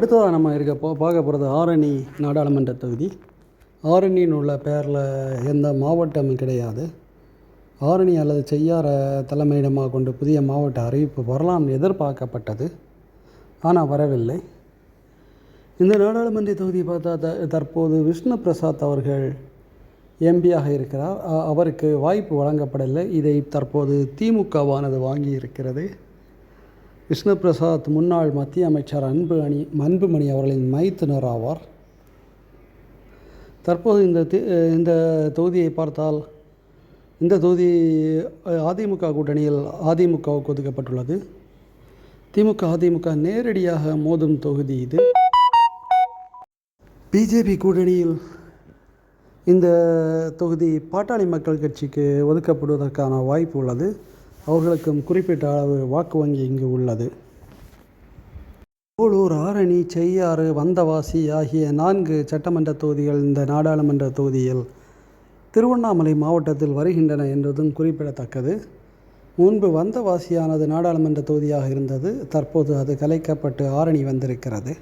அடுத்ததாக நம்ம இருக்க போ பார்க்க போகிறது ஆரணி நாடாளுமன்ற தொகுதி. ஆரணின்னு உள்ள பேரில் எந்த மாவட்டமும் கிடையாது. ஆரணி அல்லது செய்யார தலைமையிடமாக கொண்டு புதிய மாவட்ட அறிவிப்பு வரலாம் எதிர்பார்க்கப்பட்டது. ஆனால் வரவில்லை. இந்த நாடாளுமன்ற தொகுதி பார்த்தா த தற்போது விஷ்ணு பிரசாத் அவர்கள் எம்பியாக இருக்கிறார். அவருக்கு வாய்ப்பு வழங்கப்படவில்லை இதை தற்போது திமுகவானது வாங்கி இருக்கிறது விஷ்ணு பிரசாத் முன்னாள் மத்திய அமைச்சர் அன்பு அணி அன்புமணி அவர்களின் மைத்துனர் ஆவார். தற்போது இந்த இந்த தொகுதியை பார்த்தால் இந்த தொகுதி அதிமுக கூட்டணியில் அதிமுகவுக்கு ஒதுக்கப்பட்டுள்ளது. திமுக அதிமுக நேரடியாக மோதும் தொகுதி இது. பிஜேபி கூட்டணியில் இந்த தொகுதி பாட்டாளி மக்கள் கட்சிக்கு ஒதுக்கப்படுவதற்கான வாய்ப்பு உள்ளது. அவர்களுக்கும் குறிப்பிட்ட அளவு வாக்கு வங்கி இங்கு உள்ளது. போலூர் ஆரணி செய்யாறு வந்தவாசி ஆகிய நான்கு சட்டமன்ற தொகுதிகள் இந்த நாடாளுமன்ற தொகுதியில் திருவண்ணாமலை மாவட்டத்தில் வருகின்றன என்பதும் குறிப்பிடத்தக்கது. முன்பு வந்தவாசியானது நாடாளுமன்ற தொகுதியாக இருந்தது. தற்போது அது கலைக்கப்பட்டு ஆரணி வந்திருக்கிறது.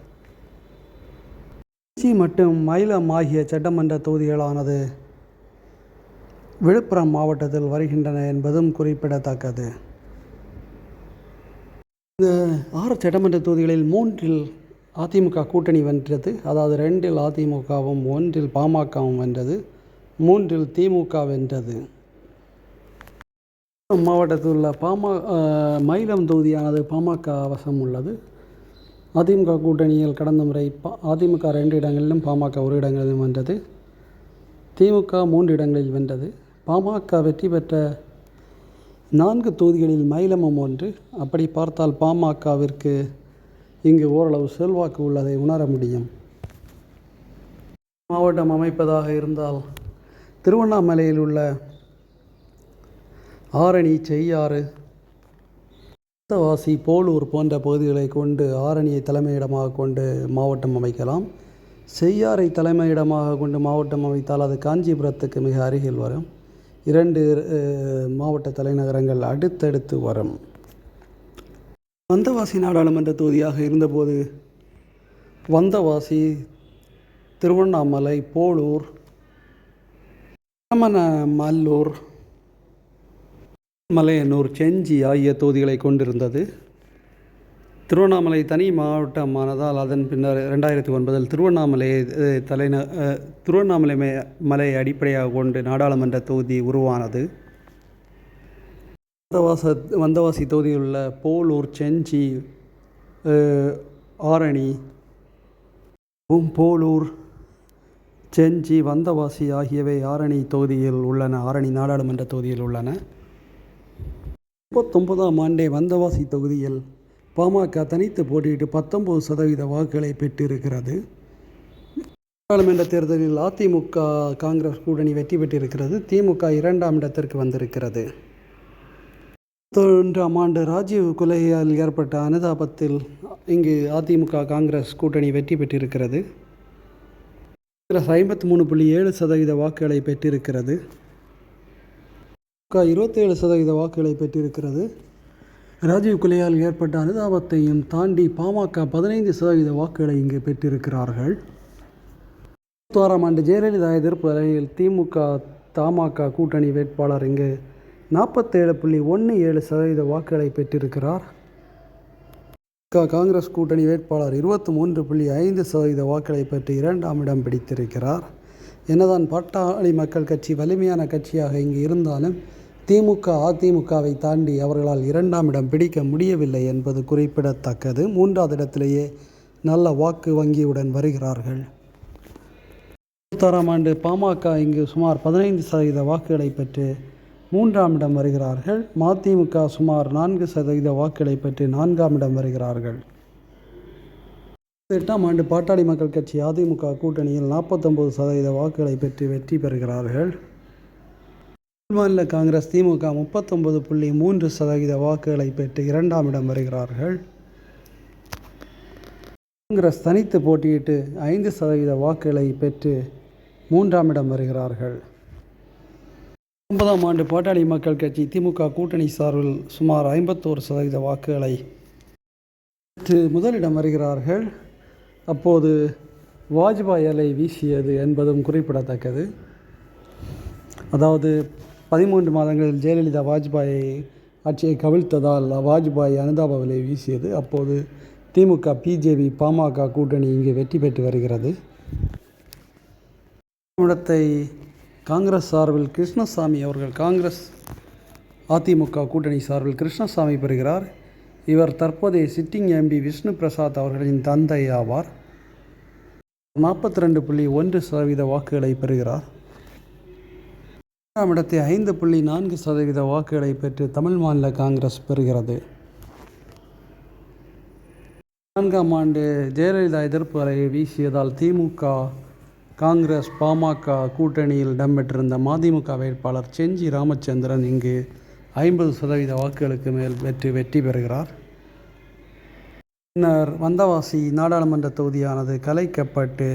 திருச்சி மற்றும் மயிலம் ஆகிய சட்டமன்ற தொகுதிகளானது விழுப்புரம் மாவட்டத்தில் வருகின்றன என்பதும் குறிப்பிடத்தக்கது. இந்த ஆறு சட்டமன்ற தொகுதிகளில் மூன்றில் அதிமுக கூட்டணி வென்றது. அதாவது ரெண்டில் அதிமுகவும் ஒன்றில் பாமகவும் வென்றது. மூன்றில் திமுக வென்றது. மாவட்டத்தில் உள்ள பாம மயிலம் தொகுதியானது பாமக வசம் உள்ளது. அதிமுக கூட்டணியில் கடந்த முறை பா அதிமுக ரெண்டு இடங்களிலும் பாமக ஒரு இடங்களிலும் வென்றது. திமுக மூன்று இடங்களில் வென்றது. பாமக வெற்றி பெற்ற நான்கு தொகுதிகளில் மயிலமம் ஒன்று. அப்படி பார்த்தால் பாமகவிற்கு இங்கு ஓரளவு செல்வாக்கு உள்ளதை உணர முடியும். மாவட்டம் அமைப்பதாக இருந்தால் திருவண்ணாமலையில் உள்ள ஆரணி செய்யாறு வாசி போலூர் போன்ற பகுதிகளை கொண்டு ஆரணியை தலைமையிடமாக கொண்டு மாவட்டம் அமைக்கலாம். செய்யாறை தலைமையிடமாக கொண்டு மாவட்டம் அமைத்தால் அது காஞ்சிபுரத்துக்கு மிக அருகில் வரும். இரண்டு மாவட்ட தலைநகரங்கள் அடுத்தடுத்து வரும். வந்தவாசி நாடாளுமன்ற தொகுதியாக இருந்தபோது வந்தவாசி திருவண்ணாமலை போலூர் மல்லூர் மலையனூர் செஞ்சி ஆகிய தொகுதிகளை கொண்டிருந்தது. திருவண்ணாமலை தனி மாவட்டமானதால் அதன் பின்னர் ரெண்டாயிரத்தி ஒன்பதில் திருவண்ணாமலை தலைந திருவண்ணாமலை மலை மலையை அடிப்படையாக கொண்டு நாடாளுமன்ற தொகுதி உருவானது. வந்தவாச வந்தவாசி தொகுதியில் உள்ள போலூர் செஞ்சி ஆரணி போலூர் செஞ்சி வந்தவாசி ஆகியவை ஆரணி தொகுதியில் உள்ளன. ஆரணி நாடாளுமன்ற தொகுதியில் உள்ளன. முப்பத்தொன்பதாம் ஆண்டே வந்தவாசி தொகுதியில் பாமக தனித்து போட்டியிட்டு பத்தொம்பது சதவீத வாக்குகளை பெற்றிருக்கிறது. நாடாளுமன்ற தேர்தலில் அதிமுக காங்கிரஸ் கூட்டணி வெற்றி பெற்றிருக்கிறது. திமுக இரண்டாம் இடத்திற்கு வந்திருக்கிறது. தொன்றாம் ஆண்டு ராஜீவ் கொலையால் ஏற்பட்ட அனுதாபத்தில் இங்கு அதிமுக காங்கிரஸ் கூட்டணி வெற்றி பெற்றிருக்கிறது. காங்கிரஸ் ஐம்பத்தி மூணு புள்ளி ஏழு சதவீத வாக்குகளை பெற்றிருக்கிறது. இருபத்தேழு சதவீத வாக்குகளை பெற்றிருக்கிறது. ராஜீவ் கொலையால் ஏற்பட்ட அனுதாபத்தையும் தாண்டி பாமக பதினைந்து சதவீத வாக்குகளை இங்கு பெற்றிருக்கிறார்கள். முப்பத்தாறாம் ஆண்டு ஜெயலலிதா எதிர்ப்பு அலையில் திமுக தமாக கூட்டணி வேட்பாளர் இங்கு நாற்பத்தேழு புள்ளி ஒன்று ஏழு சதவீத வாக்குகளை பெற்றிருக்கிறார். காங்கிரஸ் கூட்டணி வேட்பாளர் இருபத்தி மூன்று புள்ளி ஐந்து சதவீத வாக்குகளை பெற்று இரண்டாம் இடம் பிடித்திருக்கிறார். என்னதான் பாட்டாளி மக்கள் கட்சி வலிமையான கட்சியாக இங்கு இருந்தாலும் திமுக அதிமுகவை தாண்டி அவர்களால் இரண்டாம் இடம் பிடிக்க முடியவில்லை என்பது குறிப்பிடத்தக்கது. மூன்றாவது இடத்திலேயே நல்ல வாக்கு வங்கியுடன் வருகிறார்கள். முப்பத்தாறாம் ஆண்டு பாமக இங்கு சுமார் பதினைந்து சதவீத வாக்குகளை பெற்று மூன்றாம் இடம் வருகிறார்கள். மதிமுக சுமார் நான்கு சதவீத வாக்குகளை பெற்று நான்காம் இடம் வருகிறார்கள். எட்டாம் ஆண்டு பாட்டாளி மக்கள் கட்சி அதிமுக கூட்டணியில் நாற்பத்தொம்பது சதவீத வாக்குகளை பெற்று வெற்றி பெறுகிறார்கள். மாநில காங்கிரஸ் திமுக முப்பத்தொன்பது புள்ளி மூன்று சதவீத வாக்குகளை பெற்று இரண்டாம் இடம் வருகிறார்கள். காங்கிரஸ் தனித்து போட்டியிட்டு ஐந்து சதவீத வாக்குகளை பெற்று மூன்றாம் இடம் வருகிறார்கள். ஒன்பதாம் ஆண்டு பாட்டாளி மக்கள் கட்சி திமுக கூட்டணி சார்பில் சுமார் ஐம்பத்தோரு சதவீத வாக்குகளை பெற்று முதலிடம் வருகிறார்கள். அப்போது வாஜ்பாய் அலை வீசியது என்பதும் குறிப்பிடத்தக்கது. அதாவது பதிமூன்று மாதங்களில் ஜெயலலிதா வாஜ்பாயை ஆட்சியை கவிழ்த்ததால் வாஜ்பாய் அனுதாப விலை வீசியது. அப்போது திமுக பிஜேபி பாமக கூட்டணி இங்கு வெற்றி பெற்று வருகிறது. இடத்தை காங்கிரஸ் சார்பில் கிருஷ்ணசாமி அவர்கள் காங்கிரஸ் அதிமுக கூட்டணி சார்பில் கிருஷ்ணசாமி பெறுகிறார். இவர் தற்போதைய சிட்டிங் எம்பி விஷ்ணு பிரசாத் அவர்களின் தந்தை ஆவார். நாற்பத்தி ரெண்டு புள்ளி ஒன்று சதவீத வாக்குகளை பெறுகிறார். இரண்டாம் இடத்தை ஐந்து புள்ளி நான்கு சதவீத வாக்குகளை பெற்று தமிழ் மாநில காங்கிரஸ் பெறுகிறது. நான்காம் ஆண்டு ஜெயலலிதா எதிர்ப்பு அலையை வீசியதால் திமுக காங்கிரஸ் பாமக கூட்டணியில் இடம்பெற்றிருந்த மதிமுக வேட்பாளர் செஞ்சி ராமச்சந்திரன் இங்கு ஐம்பது சதவீத வாக்குகளுக்கு மேல் வெற்றி வெற்றி பெறுகிறார். பின்னர் வந்தவாசி நாடாளுமன்ற தொகுதியானது கலைக்கப்பட்டு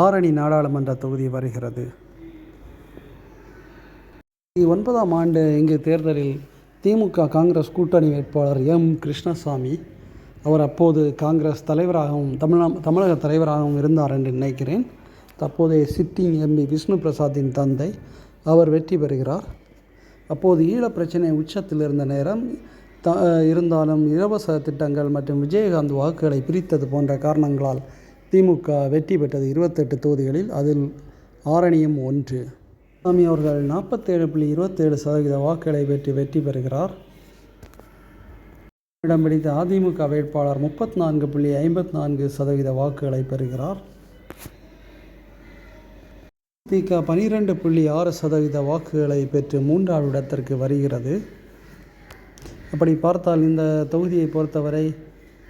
ஆரணி நாடாளுமன்ற தொகுதி வருகிறது. ஒன்பதாம் ஆண்டு இங்கு தேர்தலில் திமுக காங்கிரஸ் கூட்டணி வேட்பாளர் எம். கிருஷ்ணசாமி. அவர் அப்போது காங்கிரஸ் தலைவராகவும் தமிழா தமிழக தலைவராகவும் இருந்தார் என்று நினைக்கிறேன். தற்போதைய சிட்டிங் எம்பி விஷ்ணு பிரசாத்தின் தந்தை அவர் வெற்றி பெறுகிறார். அப்போது ஈழப் பிரச்சனை உச்சத்தில் இருந்த நேரம் த இருந்தாலும் இலவச திட்டங்கள் மற்றும் விஜயகாந்த் வாக்குகளை பிரித்தது போன்ற காரணங்களால் திமுக வெற்றி பெற்றது. இருபத்தெட்டு தொகுதிகளில் அதில் ஆரணியும் ஒன்று. சாமி அவர்கள் நாற்பத்தேழு புள்ளி இருபத்தேழு சதவீத வாக்குகளை பெற்று வெற்றி பெறுகிறார். இடம் பிடித்த அதிமுக வேட்பாளர் முப்பத்தி நான்கு புள்ளி ஐம்பத்தி நான்கு சதவீத வாக்குகளை பெறுகிறார். திக பனிரெண்டு புள்ளி ஆறு சதவீத வாக்குகளை பெற்று மூன்றாவது இடத்திற்கு வருகிறது. அப்படி பார்த்தால் இந்த தொகுதியை பொறுத்தவரை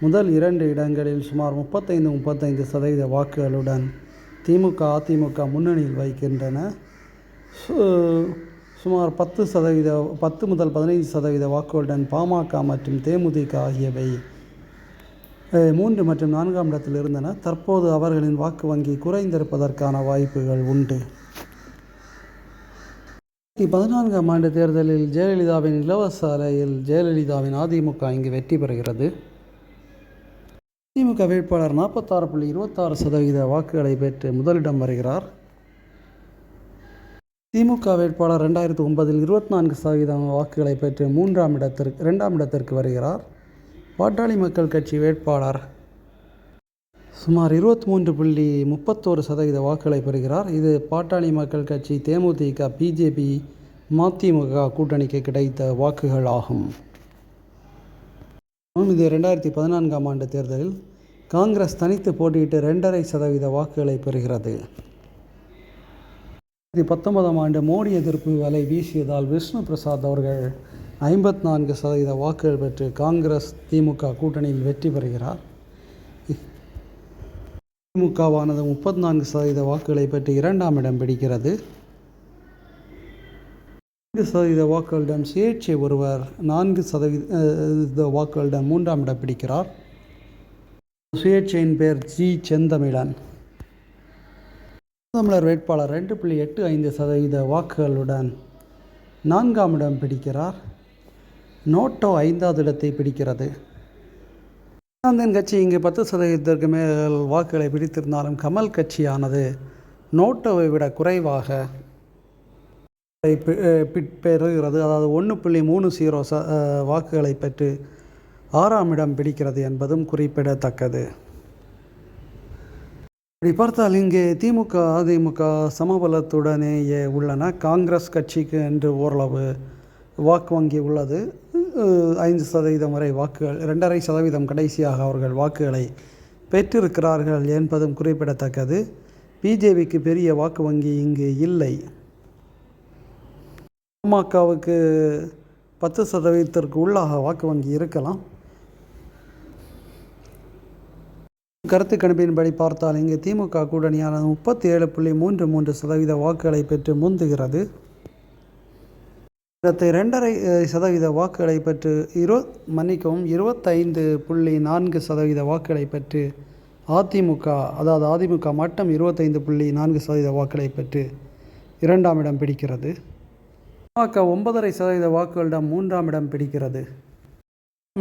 முதல் இரண்டு இடங்களில் சுமார் முப்பத்தைந்து முப்பத்தைந்து சதவீத வாக்குகளுடன் திமுக அதிமுக முன்னணியில் வைக்கின்றன. சுமார் பத்து சதவீத பத்து முதல் பதினைந்து சதவீத வாக்குகளுடன் பாமக மற்றும் தேமுதிக ஆகியவை மூன்று மற்றும் நான்காம் இடத்தில் இருந்தன. தற்போது அவர்களின் வாக்கு வங்கி குறைந்திருப்பதற்கான வாய்ப்புகள் உண்டு. பதினான்காம் ஆண்டு தேர்தலில் ஜெயலலிதாவின் இலவச அலையில் ஜெயலலிதாவின் அதிமுக இங்கு வெற்றி பெறுகிறது. அதிமுக வேட்பாளர் நாற்பத்தாறு புள்ளி இருபத்தாறு சதவீத வாக்குகளை பெற்று முதலிடம் வருகிறார். திமுக வேட்பாளர் ரெண்டாயிரத்தி ஒன்பதில் இருபத்தி நான்கு சதவீதம் வாக்குகளை பெற்று மூன்றாம் இடத்திற்கு இரண்டாம் இடத்திற்கு வருகிறார். பாட்டாளி மக்கள் கட்சி வேட்பாளர் சுமார் இருபத்தி மூன்று புள்ளி முப்பத்தோரு சதவீத வாக்குகளை பெறுகிறார். இது பாட்டாளி மக்கள் கட்சி தேமுதிக பிஜேபி மதிமுக கூட்டணிக்கு கிடைத்த வாக்குகள் ஆகும். இது ரெண்டாயிரத்தி பதினான்காம் ஆண்டு தேர்தலில் காங்கிரஸ் தனித்து போட்டியிட்டு ரெண்டரை சதவீத வாக்குகளை பெறுகிறது. பத்தொன்பதாம் ஆண்டு மோடி எதிர்ப்பு வலை வீசியதால் விஷ்ணு பிரசாத் அவர்கள் ஐம்பத்தி நான்கு சதவீத வாக்குகள் பெற்று காங்கிரஸ் திமுக கூட்டணியில் வெற்றி பெறுகிறார். திமுகவானது முப்பத்தி நான்கு சதவீத வாக்குகளை பெற்று இரண்டாம் இடம் பிடிக்கிறது. நான்கு சதவீத வாக்குகளிடம் சுயேட்சை ஒருவர் நான்கு சதவீத வாக்குகளிடம் மூன்றாம் இடம் பிடிக்கிறார். சுயேட்சையின் பேர் ஜி. செந்தமிழன். தமிழர் வேட்பாளர் ரெண்டு புள்ளி எட்டு ஐந்து சதவீத வாக்குகளுடன் நான்காம் இடம் பிடிக்கிறார். நோட்டோ ஐந்தாவது இடத்தை பிடிக்கிறது. காந்தன் கட்சி இங்கு பத்து சதவீதத்திற்கு மேல் வாக்குகளை பிடித்திருந்தாலும் கமல் கட்சியானது நோட்டோவை விட குறைவாக பெறுகிறது. அதாவது ஒன்று புள்ளி மூணு சீரோ ச வாக்குகளை பெற்று ஆறாம் இடம் பிடிக்கிறது என்பதும் குறிப்பிடத்தக்கது. இப்படி பார்த்தால் இங்கே திமுக அதிமுக சமபலத்துடனேயே உள்ளன. காங்கிரஸ் கட்சிக்கு என்று ஓரளவு வாக்கு வங்கி உள்ளது. ஐந்து சதவீதம் வரை வாக்குகள் ரெண்டரை சதவீதம் கடைசியாக அவர்கள் வாக்குகளை பெற்றிருக்கிறார்கள் என்பதும் குறிப்பிடத்தக்கது. பிஜேபிக்கு பெரிய வாக்கு வங்கி இங்கு இல்லை. பாமகவுக்கு பத்து சதவீதத்திற்கு உள்ளாக வாக்கு வங்கி இருக்கலாம். கருத்து கணிப்பின்படி பார்த்தால் இங்கு திமுக கூட்டணியான முப்பத்தி ஏழு புள்ளி மூன்று மூன்று சதவீத வாக்குகளை பெற்று முந்துகிறது. இடத்தை ரெண்டரை சதவீத வாக்குகளை பெற்று இரு மன்னிக்கவும் இருபத்தைந்து புள்ளி நான்கு சதவீத வாக்குகளை பெற்று அதிமுக அதாவது அதிமுக மட்டும் இருபத்தைந்து புள்ளி நான்கு சதவீத வாக்குகளை பெற்று இரண்டாம் இடம் பிடிக்கிறது. பாமக ஒன்பதரை சதவீத வாக்குகளிடம் மூன்றாம் இடம் பிடிக்கிறது.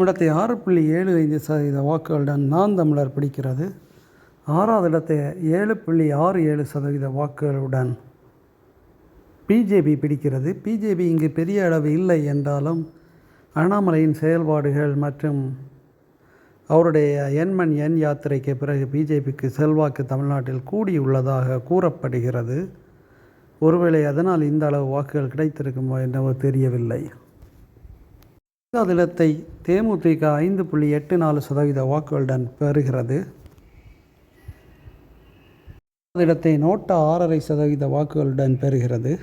இடத்தை ஆறு புள்ளி ஏழு ஐந்து சதவீத வாக்குகளுடன் நான் தமிழர் பிடிக்கிறது. ஆறாவது இடத்தை ஏழு புள்ளி ஆறு ஏழு சதவீத வாக்குகளுடன் பிஜேபி பிடிக்கிறது. பிஜேபி இங்கு பெரிய அளவு இல்லை என்றாலும் அண்ணாமலையின் செயல்பாடுகள் மற்றும் அவருடைய எண்மண் எண் யாத்திரைக்கு பிறகு பிஜேபிக்கு செல்வாக்கு தமிழ்நாட்டில் கூடியுள்ளதாக கூறப்படுகிறது. ஒருவேளை அதனால் இந்த அளவு வாக்குகள் கிடைத்திருக்குமோ என்னவோ தெரியவில்லை. ஐந்தாவது தேமுதிக ஐந்து புள்ளி எட்டு நாலு சதவீத வாக்குகளுடன் பெறுகிறது. இடத்தை நோட்டா ஆறரை சதவீத வாக்குகளுடன் பெறுகிறது.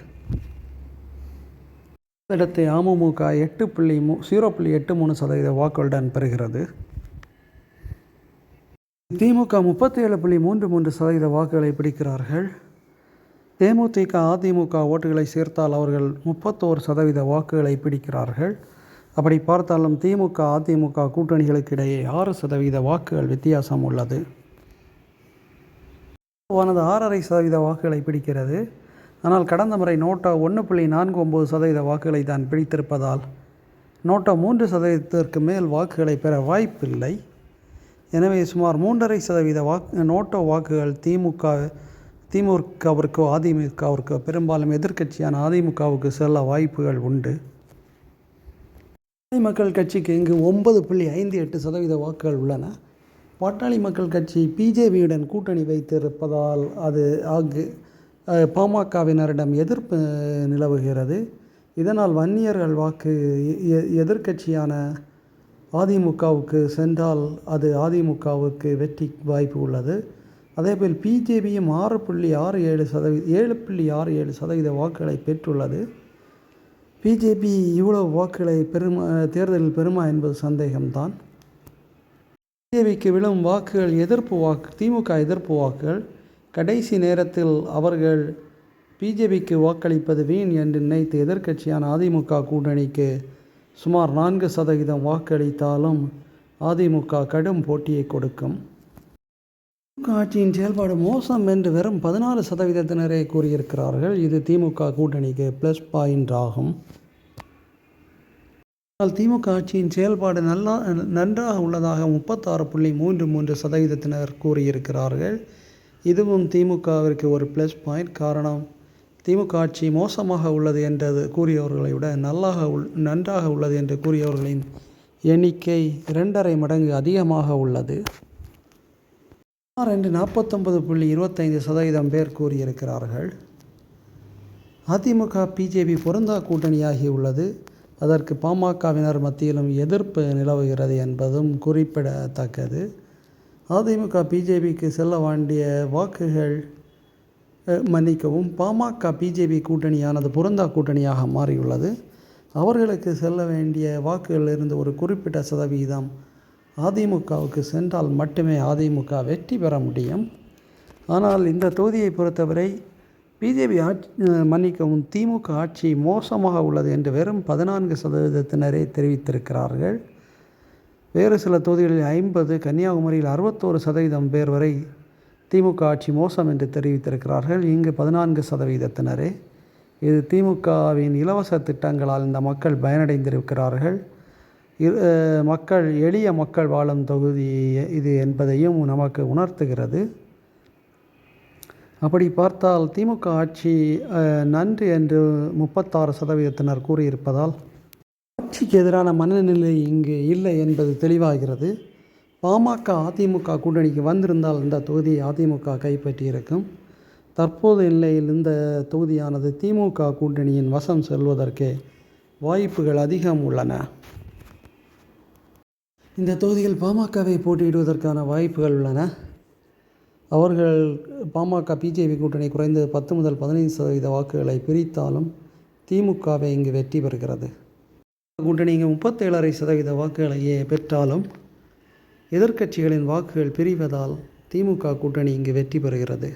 இடத்தை அமமுக எட்டு புள்ளி மூ ஜீரோ புள்ளி எட்டு மூணு சதவீத வாக்குகளுடன் பெறுகிறது. திமுக முப்பத்தி ஏழு புள்ளி மூன்று மூன்று சதவீத வாக்குகளை பிடிக்கிறார்கள். தேமுதிக அதிமுக ஓட்டுகளை சேர்த்தால் அவர்கள் முப்பத்தோரு சதவீத வாக்குகளை பிடிக்கிறார்கள். அப்படி பார்த்தாலும் திமுக அதிமுக கூட்டணிகளுக்கு இடையே ஆறு சதவீத வாக்குகள் வித்தியாசம் உள்ளது. வானது ஆறரை சதவீத வாக்குகளை பிடிக்கிறது. ஆனால் கடந்த முறை நோட்டா ஒன்று புள்ளி நான்கு ஒம்பது சதவீத வாக்குகளை தான் பிடித்திருப்பதால் நோட்டா மூன்று சதவீதத்திற்கு மேல் வாக்குகளை பெற வாய்ப்பில்லை. எனவே சுமார் மூன்றரை சதவீத வாக்கு நோட்டோ வாக்குகள் திமுக திமுகவிற்கோ அதிமுகவிற்கோ பெரும்பாலும் எதிர்க்கட்சியான அதிமுகவுக்கு செல்ல வாய்ப்புகள் உண்டு. பாட்டாளி மக்கள் கட்சிக்கு இங்கு ஒன்பது புள்ளி ஐந்து எட்டு சதவீத வாக்குகள் உள்ளன. பாட்டாளி மக்கள் கட்சி பிஜேபியுடன் கூட்டணி வைத்திருப்பதால் அது அங்கு பாமகவினரிடம் எதிர்ப்பு நிலவுகிறது. இதனால் வன்னியர்கள் வாக்கு எதிர்க்கட்சியான அதிமுகவுக்கு சென்றால் அது அதிமுகவுக்கு வெற்றி வாய்ப்பு உள்ளது. அதேபோல் பிஜேபியும் ஆறு புள்ளி ஆறு ஏழு சதவீத ஏழு புள்ளி ஆறு ஏழு சதவீத வாக்குகளை பெற்றுள்ளது. பிஜேபி இவ்வளவு வாக்குகளை பெருமா தேர்தலில் பெறுமா என்பது சந்தேகம்தான். பிஜேபிக்கு விழும் வாக்குகள் எதிர்ப்பு வாக்கு திமுக எதிர்ப்பு வாக்குகள். கடைசி நேரத்தில் அவர்கள் பிஜேபிக்கு வாக்களிப்பது வீண் என்று நினைத்து எதிர்க்கட்சியான அதிமுக கூட்டணிக்கு சுமார் நான்கு சதவீதம் வாக்களித்தாலும் அதிமுக கடும் போட்டியை கொடுக்கும். திமுக ஆட்சியின் செயல்பாடு மோசம் என்று வெறும் பதினாலு சதவீதத்தினரே கூறியிருக்கிறார்கள். இது திமுக கூட்டணிக்கு ப்ளஸ் பாயிண்ட் ஆகும். ஆனால் திமுக ஆட்சியின் செயல்பாடு நல்லா நன்றாக உள்ளதாக முப்பத்தாறு புள்ளி மூன்று மூன்று சதவீதத்தினர் கூறியிருக்கிறார்கள். இதுவும் திமுகவிற்கு ஒரு ப்ளஸ் பாயிண்ட் காரணம். திமுக ஆட்சி மோசமாக உள்ளது என்றது கூறியவர்களை விட நல்லாக உள் நன்றாக உள்ளது என்று கூறியவர்களின் எண்ணிக்கை இரண்டரை மடங்கு அதிகமாக உள்ளது. ரெண்டு நாற்பத்தொம்பது புள்ளி இருபத்தைந்து சதவீதம் பேர் கூறியிருக்கிறார்கள். அதிமுக பிஜேபி பொருந்தா கூட்டணியாகி உள்ளது. அதற்கு பாமகவினர் மத்தியிலும் எதிர்ப்பு நிலவுகிறது என்பதும் குறிப்பிடத்தக்கது. அதிமுக பிஜேபிக்கு செல்ல வேண்டிய வாக்குகள் மன்னிக்கவும் பாமக பிஜேபி கூட்டணியானது பொருந்தா கூட்டணியாக மாறியுள்ளது. அவர்களுக்கு செல்ல வேண்டிய வாக்குகளிலிருந்து ஒரு குறிப்பிட்ட சதவீதம் அதிமுகவுக்கு சென்றால் மட்டுமே அதிமுக வெற்றி பெற முடியும். ஆனால் இந்த தொகுதியை பொறுத்தவரை பிஜேபி ஆட்சி மன்னிக்கவும் திமுக ஆட்சி மோசமாக உள்ளது என்று வெறும் பதினான்கு சதவீதத்தினரே தெரிவித்திருக்கிறார்கள். வேறு சில தொகுதிகளில் ஐம்பது கன்னியாகுமரியில் அறுபத்தோரு சதவீதம் பேர் வரை திமுக ஆட்சி மோசம் என்று தெரிவித்திருக்கிறார்கள். இங்கு பதினான்கு சதவீதத்தினரே. இது திமுகவின் இலவச திட்டங்களால் இந்த மக்கள் பயனடைந்திருக்கிறார்கள். மக்கள் எளிய மக்கள் வாழும் தொகுதி இது என்பதையும் நமக்கு உணர்த்துகிறது. அப்படி பார்த்தால் திமுக ஆட்சி நன்று என்று முப்பத்தாறு சதவீதத்தினர் கூறியிருப்பதால் ஆட்சிக்கு எதிரான மனநிலை இங்கு இல்லை என்பது தெளிவாகிறது. பாமக அதிமுக கூட்டணிக்கு வந்திருந்தால் இந்த தொகுதியை அதிமுக கைப்பற்றியிருக்கும். தற்போது நிலையில் இந்த தொகுதியானது திமுக கூட்டணியின் வசம் செல்வதற்கு வாய்ப்புகள் அதிகம் உள்ளன. இந்த தொகுதியில் பாமகவை போட்டியிடுவதற்கான வாய்ப்புகள் உள்ளன. அவர்கள் பாமக பிஜேபி கூட்டணி குறைந்தது பத்து முதல் பதினைந்து சதவீத வாக்குகளை பிரித்தாலும் திமுகவை இங்கு வெற்றி பெறுகிறது. கூட்டணி இங்கு முப்பத்தேழரை சதவீத வாக்குகளையே பெற்றாலும் எதிர்க்கட்சிகளின் வாக்குகள் பிரிவதால் திமுக கூட்டணி இங்கு வெற்றி பெறுகிறது.